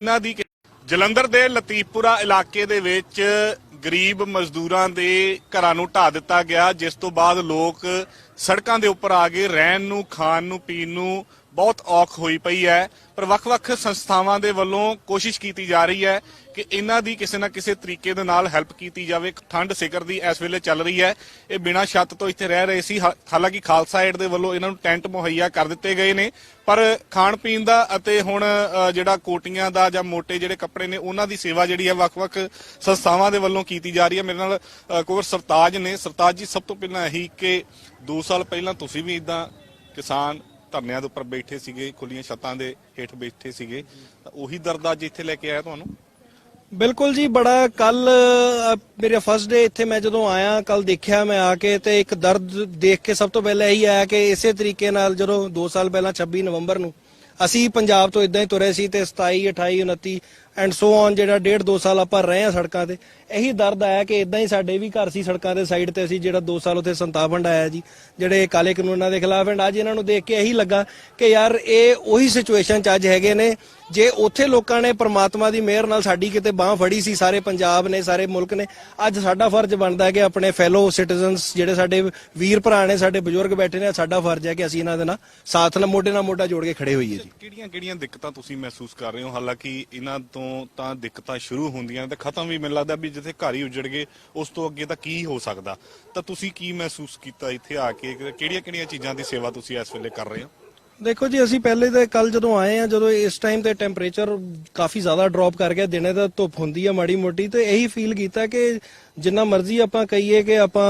ਇਹਨਾਂ ਦੀ ਜਲੰਧਰ ਦੇ ਲਤੀਫਪੁਰਾ ਇਲਾਕੇ ਦੇ ਵਿੱਚ ਗਰੀਬ ਮਜ਼ਦੂਰਾਂ ਦੇ ਘਰਾਂ ਨੂੰ ਢਾ ਦਿੱਤਾ ਗਿਆ, ਜਿਸ ਤੋਂ ਬਾਅਦ ਲੋਕ ਸੜਕਾਂ ਦੇ ਉੱਪਰ ਆ ਗਏ, ਰਹਿਣ ਨੂੰ, ਖਾਣ ਨੂੰ, ਪੀਣ ਨੂੰ ਬਹੁਤ ਔਖ ਹੋਈ ਪਈ ਹੈ ਪਰ ਵੱਖ-ਵੱਖ ਸੰਸਥਾਵਾਂ ਦੇ ਵੱਲੋਂ ਕੋਸ਼ਿਸ਼ ਕੀਤੀ ਜਾ ਰਹੀ ਹੈ ਕਿ ਇਹਨਾਂ ਦੀ ਕਿਸੇ ਨਾ ਕਿਸੇ ਤਰੀਕੇ ਦੇ ਨਾਲ ਹੈਲਪ ਕੀਤੀ ਜਾਵੇ। ਠੰਡ ਸਿਖਰ ਦੀ ਇਸ ਵੇਲੇ ਚੱਲ ਰਹੀ ਹੈ। ਇਹ ਬਿਨਾਂ ਛੱਤ ਤੋਂ ਇੱਥੇ ਰਹਿ ਰਹੇ ਸੀ। ਹਾ- ਹਾਲਾਂਕਿ ਖਾਲਸਾ ਏਡ ਦੇ ਵੱਲੋਂ ਇਹਨਾਂ ਨੂੰ ਟੈਂਟ ਮੁਹੱਈਆ ਕਰ ਦਿੱਤੇ ਗਏ ਨੇ। ਪਰ ਖਾਣ ਪੀਣ ਦਾ ਅਤੇ ਹੁਣ ਜਿਹੜਾ ਕੋਟੀਆਂ ਦਾ ਜਾਂ ਮੋਟੇ ਜਿਹੜੇ ਕੱਪੜੇ ਨੇ ਉਹਨਾਂ ਦੀ ਸੇਵਾ ਜਿਹੜੀ ਹੈ ਵੱਖ-ਵੱਖ ਸੰਸਥਾਵਾਂ ਦੇ ਵੱਲੋਂ ਕੀਤੀ ਜਾ ਰਹੀ ਹੈ। ਮੇਰੇ ਨਾਲ ਅ, ਕੁਵਰ ਸਰਤਾਜ ਨੇ। ਸਰਤਾਜ ਜੀ ਸਭ ਤੋਂ ਪਹਿਲਾਂ ਇਹੀ ਕਿ 2 ਸਾਲ ਪਹਿਲਾਂ ਤੁਸੀਂ ਵੀ ਇਦਾਂ ਕਿਸਾਨ ਧਰਨਿਆਂ ਦੇ ਉੱਪਰ ਬੈਠੇ ਸੀਗੇ ਖੁੱਲੀਆਂ ਛੱਤਾਂ ਦੇ ਹੇਠ ਬੈਠੇ ਸੀਗੇ। ਤਾਂ ਉਹੀ ਦਰਦ ਅੱਜ ਇੱਥੇ ਲੈ ਕੇ ਆਇਆ ਤੁਹਾਨੂੰ? ਬਿਲਕੁਲ ਜੀ, ਬੜਾ ਕੱਲ ਮੇਰੇ ਫਸਟ ਡੇ ਇੱਥੇ ਮੈਂ ਜਦੋਂ ਆਇਆ ਕੱਲ ਦੇਖਿਆ ਮੈਂ ਆ ਕੇ ਤੇ ਇੱਕ ਦਰਦ ਦੇਖ ਕੇ ਸਭ ਤੋਂ ਪਹਿਲਾਂ ਇਹੀ ਆਇਆ ਕਿ ਇਸੇ ਤਰੀਕੇ ਨਾਲ ਜਦੋਂ 2 ਸਾਲ ਪਹਿਲਾਂ 26 ਨਵੰਬਰ ਨੂੰ ਅਸੀਂ ਪੰਜਾਬ ਤੋਂ ਇਦਾਂ ਹੀ ਤੁਰੇ ਸੀ ਤੇ 27 28 29 ਐਂਡ ਸੋ ਔਨ ਜਿਹੜਾ ਡੇਢ 2 ਸਾਲ ਆਪਾਂ ਰਹੇ ਆ ਸੜਕਾਂ ਤੇ ਇਹੀ ਦਰਦ ਆਇਆ ਕਿ ਇਦਾਂ ਹੀ ਸਾਡੇ ਵੀ ਘਰ ਸੀ ਸੜਕਾਂ ਦੇ ਸਾਈਡ ਤੇ ਅਸੀਂ ਜਿਹੜਾ 2 ਸਾਲ ਉੱਥੇ ਸੰਤਾਪ ਵੰਡਾਇਆ ਜੀ, ਜਿਹੜੇ ਕਾਲੇ ਕਾਨੂੰਨਾਂ ਦੇ ਖਿਲਾਫ ਐਂਡ ਅੱਜ ਇਹਨਾਂ ਨੂੰ ਦੇਖ ਕੇ ਇਹੀ ਲੱਗਾ ਕਿ ਯਾਰ ਇਹ ਉਹੀ ਸਿਚੁਏਸ਼ਨ ਚ ਅੱਜ ਹੈਗੇ ਨੇ। ਜੇ ਉੱਥੇ ਲੋਕਾਂ ਨੇ ਪ੍ਰਮਾਤਮਾ ਦੀ ਮਿਹਰ ਨਾਲ ਸਾਡੀ ਕਿਤੇ ਬਾਹ ਫੜੀ ਸੀ, ਸਾਰੇ ਪੰਜਾਬ ਨੇ, ਸਾਰੇ ਮੁਲਕ ਨੇ, ਅੱਜ ਸਾਡਾ ਫਰਜ਼ ਬਣਦਾ ਹੈ ਕਿ ਆਪਣੇ ਫੈਲੋ ਸਿਟੀਜ਼ਨਸ ਜਿਹੜੇ ਸਾਡੇ ਵੀਰ ਭਰਾ ਨੇ, ਸਾਡੇ ਬਜ਼ੁਰਗ ਬੈਠੇ ਨੇ ਸਾਡਾ ਫਰਜ਼ ਹੈ ਕਿ ਅਸੀਂ ਇਹਨਾਂ ਦੇ ਨਾਲ ਸਾਥ ਨਾਲ ਮੋਢੇ ਨਾਲ ਮੋਢਾ ਜੋੜ ਕੇ ਖੜੇ ਹੋਈਏ ਜੀ। ਕਿਹੜੀਆਂ ਕਿਹੜੀਆਂ ਦਿੱਕਤਾਂ ਤੁਸੀਂ ਮਹਿਸੂਸ ਕਰ ਰਹੇ ਹੋ? ਹਾਲਾਂਕਿ ਇਹਨਾਂ ਤੋਂ ਤਾਂ ਦਿੱਕਤਾਂ ਸ਼ੁਰੂ ਹੁੰਦੀਆਂ ਤੇ ਖਤਮ ਵੀ ਮੈਨੂੰ ਲੱਗਦਾ ਵੀ ਜਿੱਥੇ ਘਰ ਹੀ ਉਜੜ ਗਏ, ਉਸ ਤੋਂ ਅੱਗੇ ਤਾਂ ਕੀ ਹੋ ਸਕਦਾ? ਤਾਂ ਤੁਸੀਂ ਕੀ ਮਹਿਸੂਸ ਕੀਤਾ ਇੱਥੇ ਆ ਕੇ? ਕਿਹੜੀਆਂ ਕਿਹੜੀਆਂ ਚੀਜ਼ਾਂ ਦੀ ਸੇਵਾ ਤੁਸੀਂ ਇਸ ਵੇਲੇ ਕਰ ਰਹੇ ਹੋ? ਦੇਖੋ ਜੀ, ਅਸੀਂ ਪਹਿਲੇ ਤਾਂ ਕੱਲ ਜਦੋਂ ਆਏ ਆ ਜਦੋਂ ਇਸ ਟਾਈਮ ਤੇ ਟੈਂਪਰੇਚਰ ਕਾਫੀ ਜ਼ਿਆਦਾ ਡ੍ਰੌਪ ਕਰ ਗਿਆ, ਦਿਨੇ ਤਾਂ ਧੁੱਪ ਹੁੰਦੀ ਆ ਮਾੜੀ ਮੋਟੀ ਤੇ ਇਹੀ ਫੀਲ ਕੀਤਾ ਕਿ ਜਿੰਨਾ ਮਰਜ਼ੀ ਆਪਾਂ ਕਹੀਏ ਕਿ ਆਪਾਂ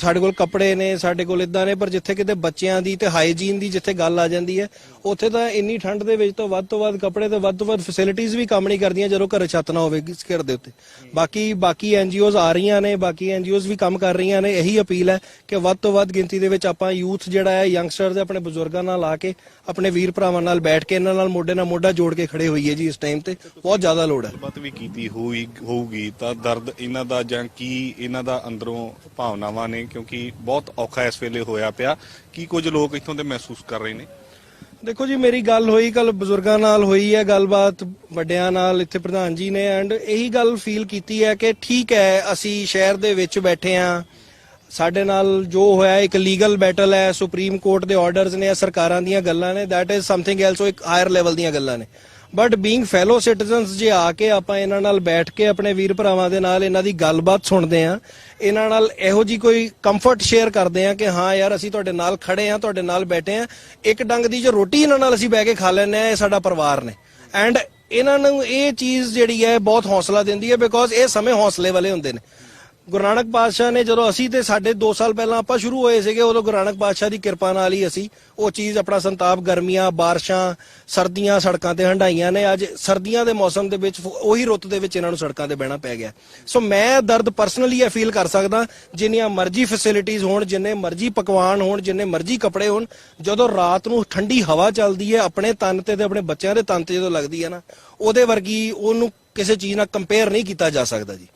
ਸਾਡੇ ਕੋਲ ਕੱਪੜੇ ਨੇ, ਸਾਡੇ ਕੋਲ ਇਦਾਂ ਨੇ, ਪਰ ਜਿੱਥੇ ਕਿਤੇ ਬੱਚਿਆਂ ਦੀ ਤੇ ਹਾਈਜੀਨ ਦੀ ਜਿੱਥੇ ਗੱਲ ਆ ਜਾਂਦੀ ਹੈ, ਉੱਥੇ ਤਾਂ ਇੰਨੀ ਠੰਡ ਦੇ ਵਿੱਚ ਤਾਂ ਵੱਧ ਤੋਂ ਵੱਧ ਕੱਪੜੇ ਤੇ ਵੱਧ ਤੋਂ ਵੱਧ ਫੈਸਿਲਿਟੀਆਂ ਵੀ ਕੰਮ ਨਹੀਂ ਕਰਦੀਆਂ ਜਦੋਂ ਘਰੇ ਛੱਤ ਨਾ ਹੋਵੇ ਇਸ ਘਰ ਦੇ ਉੱਤੇ। ਬਾਕੀ ਬਾਕੀ ਐਨਜੀਓਜ਼ ਆ ਰਹੀਆਂ ਨੇ, ਬਾਕੀ ਐਨਜੀਓਜ਼ ਵੀ ਕੰਮ ਕਰ ਰਹੀਆਂ ਨੇ, ਇਹੀ ਅਪੀਲ ਹੈ ਕਿ ਵੱਧ ਤੋਂ ਵੱਧ ਗਿਣਤੀ ਦੇ ਵਿੱਚ ਆਪਾਂ ਯੂਥ ਜਿਹੜਾ ਹੈ ਯੰਗਸਟਰਸ ਆਪਣੇ ਬਜ਼ੁਰਗਾਂ ਨਾਲ ਆ ਕੇ, ਆਪਣੇ ਵੀਰ ਭਰਾਵਾਂ ਨਾਲ ਬੈਠ ਕੇ, ਇਹਨਾਂ ਨਾਲ ਮੋਢੇ ਨਾਲ ਮੋਢਾ ਜੋੜ ਕੇ ਖੜੇ ਹੋਈਏ ਜੀ ਇਸ ਟਾਈਮ ਤੇ। ਬਹੁਤ ਜ਼ਿਆਦਾ ਲੋੜ ਹੈ। ਗੱਲਬਾਤ ਵੀ ਕੀਤੀ ਹੋਈ, ਹੋਊਗੀ ਤਾਂ ਦਰਦ ਇਹਨਾਂ ਦਾ ਜਾਂ ਕੀ ਇਹਨਾਂ ਦਾ ਅੰਦਰੋਂ ਭਾਵਨਾਵਾਂ ਨੇ, ਕਿਉਂਕਿ ਬਹੁਤ ਔਖਾ ਇਸ ਵੇਲੇ ਹੋਇਆ ਪਿਆ। ਕੀ ਕੁਝ ਲੋਕ ਇੱਥੋਂ ਦੇ ਮਹਿਸੂਸ ਕਰ ਰਹੇ ਨੇ? ਦੇਖੋ ਜੀ, ਮੇਰੀ ਗੱਲ ਹੋਈ ਕੱਲ ਬਜ਼ੁਰਗਾਂ ਨਾਲ ਹੋਈ ਹੈ, ਗੱਲਬਾਤ ਵੱਡਿਆਂ ਨਾਲ ਇੱਥੇ ਪ੍ਰਧਾਨ ਜੀ ਨੇ ਐਂਡ ਇਹੀ ਗੱਲ ਫੀਲ ਕੀਤੀ ਹੈ ਕਿ ਠੀਕ ਹੈ, ਅਸੀਂ ਸ਼ਹਿਰ ਦੇ ਵਿੱਚ ਬੈਠੇ ਆ ਸਾਡੇ ਨਾਲ ਜੋ ਹੋਇਆ, ਇੱਕ ਲੀਗਲ ਬੈਟਲ ਹੈ ਸੁਪਰੀਮ ਕੋਰਟ ਦੇ ਆਰਡਰਸ ਨੇ, ਸਰਕਾਰਾਂ ਦੀਆਂ ਗੱਲਾਂ ਨੇ ਥੈਟ ਇਜ਼ ਸਮਥਿੰਗ ਐਲਸ ਇੱਕ ਹਾਇਰ ਲੈਵਲ ਦੀਆਂ ਗੱਲਾਂ ਨੇ। ਬਟ ਬੀਇੰਗ ਫੈਲੋ ਸਿਟੀਜ਼ਨਸ ਜੇ ਆ ਕੇ ਆਪਾਂ ਇਹਨਾਂ ਨਾਲ ਬੈਠ ਕੇ ਆਪਣੇ ਵੀਰ ਭਰਾਵਾਂ ਦੇ ਨਾਲ ਇਹਨਾਂ ਦੀ ਗੱਲਬਾਤ ਸੁਣਦੇ ਆ ਇਹਨਾਂ ਨਾਲ ਇਹੋ ਜੀ ਕੋਈ ਕੰਫਰਟ ਸ਼ੇਅਰ ਕਰਦੇ ਆ ਕਿ ਹਾਂ ਯਾਰ ਅਸੀਂ ਤੁਹਾਡੇ ਨਾਲ ਖੜੇ ਆ ਤੁਹਾਡੇ ਨਾਲ ਬੈਠੇ ਆ ਇੱਕ ਡੰਗ ਦੀ ਜੋ ਰੋਟੀ ਇਹਨਾਂ ਨਾਲ ਅਸੀਂ ਬਹਿ ਕੇ ਖਾ ਲੈਂਦੇ ਆ ਇਹ ਸਾਡਾ ਪਰਿਵਾਰ ਨੇ। ਐਂਡ ਇਹਨਾਂ ਨੂੰ ਇਹ ਚੀਜ਼ ਜਿਹੜੀ ਹੈ ਬਹੁਤ ਹੌਸਲਾ ਦਿੰਦੀ ਹੈ ਬਿਕੋਜ਼ ਇਹ ਸਮੇਂ ਹੌਸਲੇ ਵਾਲੇ ਹੁੰਦੇ ਨੇ। ਗੁਰੂ ਨਾਨਕ ਪਾਤਸ਼ਾਹ ਨੇ ਜਦੋਂ ਅਸੀਂ ਤੇ ਸਾਡੇ 2 ਸਾਲ ਪਹਿਲਾਂ ਆਪਾਂ ਸ਼ੁਰੂ ਹੋਏ ਸੀਗੇ, ਉਦੋਂ ਗੁਰੂ ਨਾਨਕ ਪਾਤਸ਼ਾਹ ਦੀ ਕਿਰਪਾ ਨਾਲ ਹੀ ਅਸੀਂ ਉਹ ਚੀਜ਼, ਆਪਣਾ ਸੰਤਾਪ, ਗਰਮੀਆਂ, ਬਾਰਿਸ਼ਾਂ, ਸਰਦੀਆਂ ਸੜਕਾਂ ਤੇ ਹੰਡਾਈਆਂ ਨੇ। ਅੱਜ ਸਰਦੀਆਂ ਦੇ ਮੌਸਮ ਦੇ ਵਿੱਚ ਉਹੀ ਰੁੱਤ ਦੇ ਵਿੱਚ ਇਹਨਾਂ ਨੂੰ ਸੜਕਾਂ ਤੇ ਬਹਿਣਾ ਪੈ ਗਿਆ। ਸੋ ਮੈਂ ਦਰਦ ਪਰਸਨਲੀ ਇਹ ਫੀਲ ਕਰ ਸਕਦਾ, ਜਿੰਨੀਆਂ ਮਰਜ਼ੀ ਫੈਸਿਲਿਟੀਆਂ ਹੋਣ, ਜਿੰਨੇ ਮਰਜ਼ੀ ਪਕਵਾਨ ਹੋਣ, ਜਿੰਨੇ ਮਰਜ਼ੀ ਕੱਪੜੇ ਹੋਣ, ਜਦੋਂ ਰਾਤ ਨੂੰ ਠੰਡੀ ਹਵਾ ਚੱਲਦੀ ਹੈ, ਆਪਣੇ ਤਨ ਤੇ ਤੇ ਆਪਣੇ ਬੱਚਿਆਂ ਦੇ ਤਨ ਤੇ ਜਦੋਂ ਲੱਗਦੀ ਹੈ ਨਾ, ਉਹਦੇ ਵਰਗੀ ਉਹਨੂੰ ਕਿਸੇ ਚੀਜ਼ ਨਾਲ ਕੰਪੇਅਰ ਨਹੀਂ ਕੀਤਾ ਜਾ ਸਕਦਾ ਜੀ।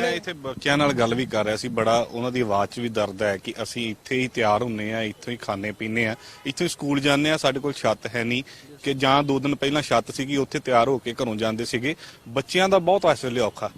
ਮੈਂ ਇੱਥੇ ਬੱਚਿਆਂ ਨਾਲ ਗੱਲ ਵੀ ਕਰ ਰਿਹਾ ਸੀ ਬੜਾ ਉਹਨਾਂ ਦੀ ਆਵਾਜ਼ 'ਚ ਵੀ ਦਰਦ ਹੈ ਕਿ ਅਸੀਂ ਇੱਥੇ ਹੀ ਤਿਆਰ ਹੁੰਨੇ ਆ ਇੱਥੋਂ ਹੀ ਖਾਣੇ ਪੀਣੇ ਆ ਇੱਥੋਂ ਹੀ ਸਕੂਲ ਜਾਂਦੇ ਆ ਸਾਡੇ ਕੋਲ ਛੱਤ ਹੈ ਨਹੀਂ ਕਿ ਜਾਂ ਦੋ ਦਿਨ ਪਹਿਲਾਂ ਛੱਤ ਸੀਗੀ ਉੱਥੇ ਤਿਆਰ ਹੋ ਕੇ ਘਰੋਂ ਜਾਂਦੇ ਸੀਗੇ। ਬੱਚਿਆਂ ਦਾ ਬਹੁਤ ਇਸ ਵੇਲੇ ਔਖਾ।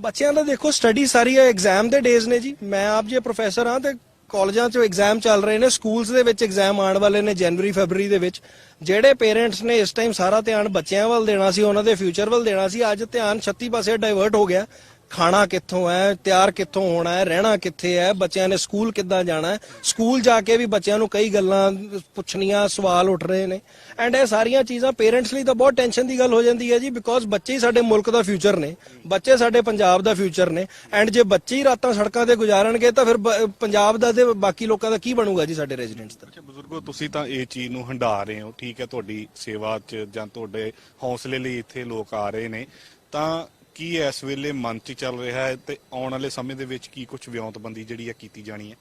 ਬੱਚਿਆਂ ਦਾ ਦੇਖੋ ਸਟੱਡੀ ਸਾਰੀ ਹੈ ਐਗਜ਼ਾਮ ਦੇ ਡੇਜ਼ ਨੇ ਜੀ। ਮੈਂ ਆਪ ਜੇ ਪ੍ਰੋਫੈਸਰ ਹਾਂ ਤੇ ਕਾਲਜਾਂ 'ਚ ਐਗਜ਼ਾਮ ਚੱਲ ਰਹੇ ਨੇ ਸਕੂਲਸ ਦੇ ਵਿੱਚ ਐਗਜ਼ਾਮ ਆਉਣ ਵਾਲੇ ਨੇ ਜਨਵਰੀ ਫੈਬਰੂਰੀ ਦੇ ਵਿੱਚ। ਜਿਹੜੇ ਪੇਰੈਂਟਸ ਨੇ ਇਸ ਟਾਈਮ ਸਾਰਾ ਧਿਆਨ ਬੱਚਿਆਂ ਵੱਲ ਦੇਣਾ ਸੀ ਉਹਨਾਂ ਦੇ ਫਿਊਚਰ ਵੱਲ ਦੇਣਾ ਸੀ ਅੱਜ ਧਿਆਨ 36 ਪਾਸੇ ਡਾਇਵਰਟ ਹੋ ਗਿਆ। ਖਾਣਾ ਕਿੱਥੋਂ ਹੈ, ਤਿਆਰ ਕਿੱਥੋਂ ਹੋਣਾ ਹੈ, ਰਹਿਣਾ ਕਿੱਥੇ ਹੈ, ਬੱਚਿਆਂ ਨੇ ਸਕੂਲ ਕਿੱਦਾਂ ਜਾਣਾ ਹੈ। ਸਕੂਲ ਜਾ ਕੇ ਵੀ ਬੱਚਿਆਂ ਨੂੰ ਕਈ ਗੱਲਾਂ ਪੁੱਛਣੀਆਂ, ਸਵਾਲ ਉੱਠ ਰਹੇ ਨੇ। ਐਂਡ ਇਹ ਸਾਰੀਆਂ ਚੀਜ਼ਾਂ ਪੇਰੈਂਟਸ ਲਈ ਤਾਂ ਬਹੁਤ ਟੈਨਸ਼ਨ ਦੀ ਗੱਲ ਹੋ ਜਾਂਦੀ ਹੈ ਜੀ ਬਿਕੋਜ਼ ਬੱਚੇ ਹੀ ਸਾਡੇ ਮੁਲਕ ਦਾ ਫਿਊਚਰ ਨੇ। ਬੱਚੇ ਸਾਡੇ ਪੰਜਾਬ ਦਾ ਫਿਊਚਰ ਨੇ। ਐਂਡ ਜੇ ਬੱਚੇ ਹੀ ਰਾਤਾਂ ਸੜਕਾਂ ਤੇ ਗੁਜ਼ਾਰਨਗੇ ਤਾਂ ਫਿਰ ਪੰਜਾਬ ਦਾ ਤੇ ਬਾਕੀ ਲੋਕਾਂ ਦਾ ਕੀ ਬਣੂਗਾ ਜੀ ਸਾਡੇ ਰੈਜ਼ੀਡੈਂਟਸ ਦਾ? ਅੱਛਾ, ਬਜ਼ੁਰਗੋ, ਤੁਸੀਂ ਤਾਂ ਇਹ ਚੀਜ਼ ਨੂੰ ਹੰਡਾ ਰਹੇ ਹੋ। ਠੀਕ ਹੈ, ਤੁਹਾਡੀ ਸੇਵਾ 'ਚ ਜਾਂ ਤੁਹਾਡੇ ਹੌਸਲੇ ਲਈ ਇੱਥੇ ਲੋਕ ਆ ਰਹੇ ਨੇ। ਤਾਂ ਕੀ ਇਸ ਵੇਲੇ ਮਨ 'ਚ ਚੱਲ ਰਿਹਾ ਹੈ ਤੇ ਆਉਣ ਵਾਲੇ ਸਮੇਂ ਦੇ ਵਿੱਚ ਕੀ ਕੁਝ ਵਿਉਂਤਬੰਦੀ ਜਿਹੜੀ ਹੈ ਕੀਤੀ ਜਾਣੀ ਹੈ?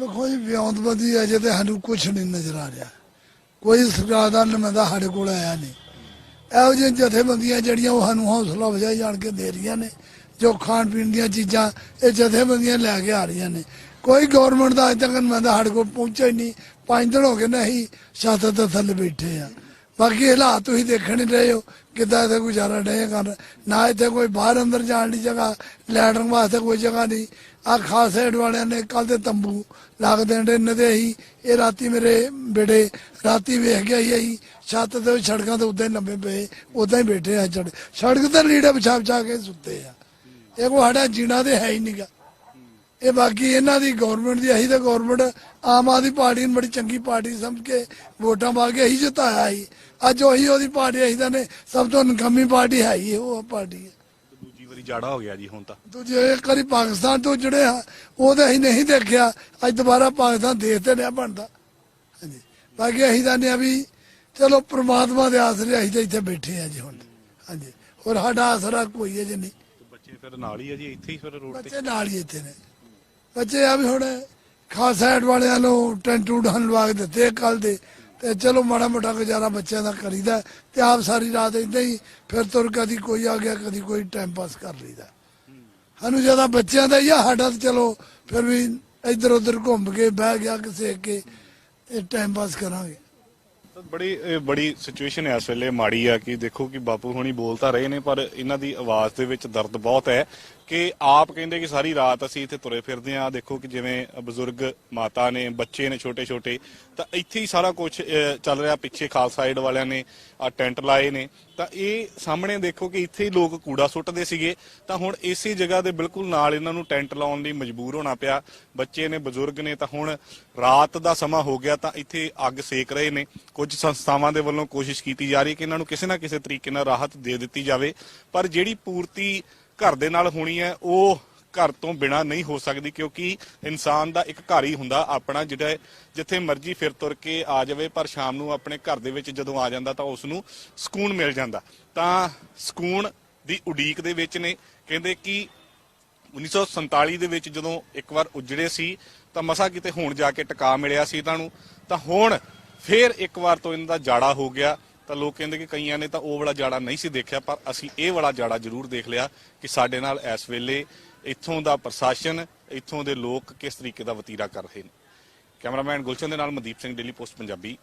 ਵੇਖੋ ਵਿਉਂਤਬੰਦੀ ਅਜੇ ਤੇ ਸਾਨੂੰ ਕੁਝ ਨਹੀਂ ਨਜ਼ਰ ਆ ਰਿਹਾ। ਕੋਈ ਸਰਕਾਰ ਦਾ ਨੁਮਾਇੰਦਾ ਸਾਡੇ ਕੋਲ ਆਇਆ ਨਹੀਂ ਇਹੋ ਜਿਹੀਆਂ ਜਥੇਬੰਦੀਆਂ ਜਿਹੜੀਆਂ ਉਹ ਸਾਨੂੰ ਹੌਸਲਾ ਵਜਾਈ ਜਾਣ ਕੇ ਦੇ ਰਹੀਆਂ ਨੇ, ਜੋ ਖਾਣ ਪੀਣ ਦੀਆਂ ਚੀਜ਼ਾਂ, ਇਹ ਜਥੇਬੰਦੀਆਂ ਲੈ ਕੇ ਆ ਰਹੀਆਂ ਨੇ। ਕੋਈ ਗਵਰਨਮੈਂਟ ਦਾ ਅਜੇ ਤੱਕ ਨੁਮਾਇੰਦਾ ਸਾਡੇ ਕੋਲ ਪਹੁੰਚਿਆ ਹੀ ਨਹੀਂ ਪੰਜ ਦਿਨ ਹੋ ਗਏ ਨੇ ਛੱਤ ਦੇ ਥੱਲੇ ਬੈਠੇ ਆ। ਬਾਕੀ ਹਾਲਾਤ ਤੁਸੀਂ ਦੇਖਣ ਹੀ ਰਹੇ ਹੋ, ਕਿੱਦਾਂ ਇੱਥੇ ਗੁਜ਼ਾਰਾ ਡੇ ਕਰਨ ਨਾ ਇੱਥੇ ਕੋਈ ਬਾਹਰ ਅੰਦਰ ਜਾਣ ਦੀ ਜਗ੍ਹਾ, ਲੈਟਰਨ ਵਾਸਤੇ ਕੋਈ ਜਗ੍ਹਾ ਨਹੀਂ। ਆ ਖਾਸ ਏਡ ਵਾਲਿਆਂ ਨੇ ਕੱਲ ਦੇ ਤੰਬੂ ਲੱਗ ਦੇਣ ਨਦੇ ਹੀ ਇਹ ਰਾਤੀ ਮੇਰੇ ਬੇੜੇ ਰਾਤੀ ਵੇਖ ਗਿਆ ਹੀ ਅਸੀਂ, ਛੱਤ ਤੇ ਸੜਕਾਂ ਤੇ ਉਦਾਂ ਹੀ ਲੰਬੇ ਪਏ, ਉਦਾਂ ਹੀ ਬੈਠੇ ਆ ਚੜ ਸੜਕ ਤੇ ਲੀੜੇ ਵਿਛਾ ਵਿਛਾ ਕੇ ਸੁੱਤੇ ਆ। ਇਹ ਕੋ ਸਾਡਾ ਜੀਣਾ ਤੇ ਹੈ ਹੀ ਨਹੀਂਗਾ ਇਹ ਬਾਕੀ ਇਹਨਾਂ ਦੀ ਗਵਰਨਮੈਂਟ ਦੀ ਅਸੀਂ ਤਾਂ ਗਵਰਨਮੈਂਟ ਆਮ ਆਦਮੀ ਪਾਰਟੀ ਨੂੰ ਬੜੀ ਚੰਗੀ ਪਾਰਟੀ ਸਮਝ ਕੇ ਵੋਟਾਂ ਪਾ ਕੇ ਅਸੀਂ ਜਿਤਾਇਆ ਸੀ। ਅੱਜ ਉਹੀ ਉਹਦੀ ਪਾਰਟੀ ਅਸੀਂ ਤਾਂ ਨੇ ਸਭ ਤੋਂ ਨਕਮੀ ਪਾਰਟੀ ਹੈ ਹੀ ਉਹ ਪਾਰਟੀ ਹੈ। ਦੂਜੀ ਵਾਰੀ ਜਾੜਾ ਹੋ ਗਿਆ ਜੀ ਹੁਣ ਤਾਂ। ਦੂਜੇ ਇੱਕ ਵਾਰੀ ਪਾਕਿਸਤਾਨ ਤੋਂ ਜੁੜੇ ਆ ਉਹ ਤਾਂ ਅਸੀਂ ਨਹੀਂ ਦੇਖਿਆ ਅੱਜ ਦੁਬਾਰਾ ਪਾਕਿਸਤਾਨ ਦੇਸ਼ ਤੇ ਨਹੀਂ ਬਣਦਾ। ਹਾਂਜੀ। ਬਾਕੀ ਅਸੀਂ ਤਾਂ ਨੇ ਵੀ ਚਲੋ ਪ੍ਰਮਾਤਮਾ ਦੇ ਆਸਰੇ ਅਸੀਂ ਤਾਂ ਇੱਥੇ ਬੈਠੇ ਆ ਜੀ ਹੁਣ। ਹਾਂਜੀ। ਹੋਰ ਸਾਡਾ ਆਸਰਾ ਕੋਈ ਹੈ ਜੀ ਨਹੀਂ। ਬੱਚੇ ਫਿਰ ਨਾਲ ਹੀ ਆ ਜੀ ਇੱਥੇ ਹੀ ਫਿਰ ਰੋਡ ਤੇ। ਬੱਚੇ ਨਾਲ ਹੀ ਇੱਥੇ ਨੇ। ਬੱਚੇ ਆ ਵੀ ਹੁਣ ਖਾਸ ਸਾਈਡ ਵਾਲਿਆਂ ਨੂੰ ਟੈਂਟ ਟੂਟ ਹਲਵਾ ਕੇ ਦਿੱਤੇ ਕੱਲ ਦੇ। ਤੇ ਚਲੋ ਮਾੜਾ ਮੋਟਾ ਗੁਜ਼ਾਰਾ ਬੱਚਿਆਂ ਦਾ ਕਰੀਦਾ ਤੇ ਆਪ ਸਾਰੀ ਰਾਤ ਇਦਾਂ ਹੀ ਫਿਰ ਤੁਰ ਕਦੀ ਕੋਈ ਆ ਗਿਆ, ਕਦੀ ਕੋਈ ਟਾਈਮ ਪਾਸ ਕਰ ਲਈਦਾ ਸਾਨੂੰ ਜ਼ਿਆਦਾ ਬੱਚਿਆਂ ਦਾ ਹੀ ਸਾਡਾ ਤਾਂ ਚਲੋ ਫਿਰ ਵੀ ਇੱਧਰ ਉੱਧਰ ਘੁੰਮ ਕੇ, ਬਹਿ ਗਿਆ ਕਿਸੇ ਕੇ, ਇਹ ਟਾਈਮ ਪਾਸ ਕਰਾਂਗੇ। ਬੜੀ ਬੜੀ ਸਿਚੁਏਸ਼ਨ ਇਸ ਵੇਲੇ ਮਾੜੀ ਆ ਕਿ ਦੇਖੋ ਕਿ ਬਾਪੂ ਹੁਣੀ ਬੋਲ ਤਾਂ ਰਹੇ ਨੇ, ਪਰ ਇਹਨਾਂ ਦੀ ਆਵਾਜ਼ ਦੇ ਵਿੱਚ ਦਰਦ ਬਹੁਤ ਹੈ। ਕਿ ਆਪ ਕਹਿੰਦੇ ਕਿ ਸਾਰੀ ਰਾਤ ਅਸੀਂ ਇੱਥੇ ਤੁਰੇ ਫਿਰਦੇ ਆ ਦੇਖੋ ਕਿ ਜਿਵੇਂ ਬਜ਼ੁਰਗ ਮਾਤਾ ਨੇ, ਬੱਚੇ ਨੇ ਛੋਟੇ ਛੋਟੇ, ਤਾਂ ਇੱਥੇ ਹੀ ਸਾਰਾ ਕੁਝ ਚੱਲ ਰਿਹਾ ਪਿੱਛੇ ਖਾਲਸਾ ਸਾਈਡ ਵਾਲਿਆਂ ਨੇ ਆ ਟੈਂਟ ਲਾਏ ਨੇ। ਤਾਂ ਇਹ ਸਾਹਮਣੇ ਦੇਖੋ ਕਿ ਇੱਥੇ ਹੀ ਲੋਕ ਕੂੜਾ ਸੁੱਟਦੇ ਸੀਗੇ। ਤਾਂ ਹੁਣ ਇਸੇ ਜਗ੍ਹਾ ਦੇ ਬਿਲਕੁਲ ਨਾਲ ਇਹਨਾਂ ਨੂੰ ਟੈਂਟ ਲਾਉਣ ਲਈ ਮਜਬੂਰ ਹੋਣਾ ਪਿਆ। ਬੱਚੇ ਨੇ, ਬਜ਼ੁਰਗ ਨੇ, ਤਾਂ ਹੁਣ ਰਾਤ ਦਾ ਸਮਾਂ ਹੋ ਗਿਆ, ਤਾਂ ਇੱਥੇ ਅੱਗ ਸੇਕ ਰਹੇ ਨੇ। ਕੁਝ ਸੰਸਥਾਵਾਂ ਦੇ ਵੱਲੋਂ ਕੋਸ਼ਿਸ਼ ਕੀਤੀ ਜਾ ਰਹੀ ਕਿ ਇਹਨਾਂ ਨੂੰ ਕਿਸੇ ਨਾ ਕਿਸੇ ਤਰੀਕੇ ਨਾਲ ਰਾਹਤ ਦੇ ਦਿੱਤੀ ਜਾਵੇ। ਪਰ ਜਿਹੜੀ ਪੂਰਤੀ ਘਰ ਦੇ ਨਾਲ ਹੋਣੀ ਹੈ, ਉਹ ਘਰ ਤੋਂ ਬਿਨਾ ਨਹੀਂ ਹੋ ਸਕਦੀ ਕਿਉਂਕਿ ਇਨਸਾਨ ਦਾ ਇੱਕ ਘਰ ਹੀ ਹੁੰਦਾ ਆਪਣਾ ਜਿਹੜਾ ਜਿੱਥੇ ਮਰਜ਼ੀ ਫਿਰ ਤੁਰ ਕੇ ਆ ਜਾਵੇ, ਪਰ ਸ਼ਾਮ ਨੂੰ ਆਪਣੇ ਘਰ ਦੇ ਵਿੱਚ ਜਦੋਂ ਆ ਜਾਂਦਾ ਤਾਂ ਉਸ ਨੂੰ ਸਕੂਨ ਮਿਲ ਜਾਂਦਾ। ਤਾਂ ਸਕੂਨ ਦੀ ਉਡੀਕ ਦੇ ਵਿੱਚ ਨੇ, ਕਹਿੰਦੇ ਕਿ 1947 ਦੇ ਵਿੱਚ ਜਦੋਂ ਇੱਕ ਵਾਰ ਉਜੜੇ ਸੀ, ਤਾਂ ਮਸਾ ਕਿਤੇ ਹੁਣ ਜਾ ਕੇ ਟਿਕਾ ਮਿਲਿਆ ਸੀ ਇਹਨਾਂ ਨੂੰ। ਤਾਂ ਹੁਣ ਫੇਰ ਇੱਕ ਵਾਰ ਤੋਂ ਇਹਨਾਂ ਦਾ ਜਾੜਾ ਹੋ ਗਿਆ ਤਾਂ ਲੋਕ ਕਹਿੰਦੇ ਕਿ ਕਈਆਂ ਨੇ ਤਾਂ ਉਹ ਵਾਲਾ ਜਾੜਾ ਨਹੀਂ ਸੀ ਦੇਖਿਆ, ਪਰ ਅਸੀਂ ਇਹ ਵਾਲਾ ਜਾੜਾ ਜ਼ਰੂਰ ਦੇਖ ਲਿਆ ਕਿ ਸਾਡੇ ਨਾਲ ਇਸ ਵੇਲੇ ਇੱਥੋਂ ਦਾ ਪ੍ਰਸ਼ਾਸਨ, ਇੱਥੋਂ ਦੇ ਲੋਕ ਕਿਸ ਤਰੀਕੇ ਦਾ ਵਤੀਰਾ ਕਰ ਰਹੇ ਨੇ। ਕੈਮਰਾਮੈਨ ਗੁਲਸ਼ਨ ਦੇ ਨਾਲ ਮਨਦੀਪ ਸਿੰਘ, ਡੇਲੀ ਪੋਸਟ ਪੰਜਾਬੀ।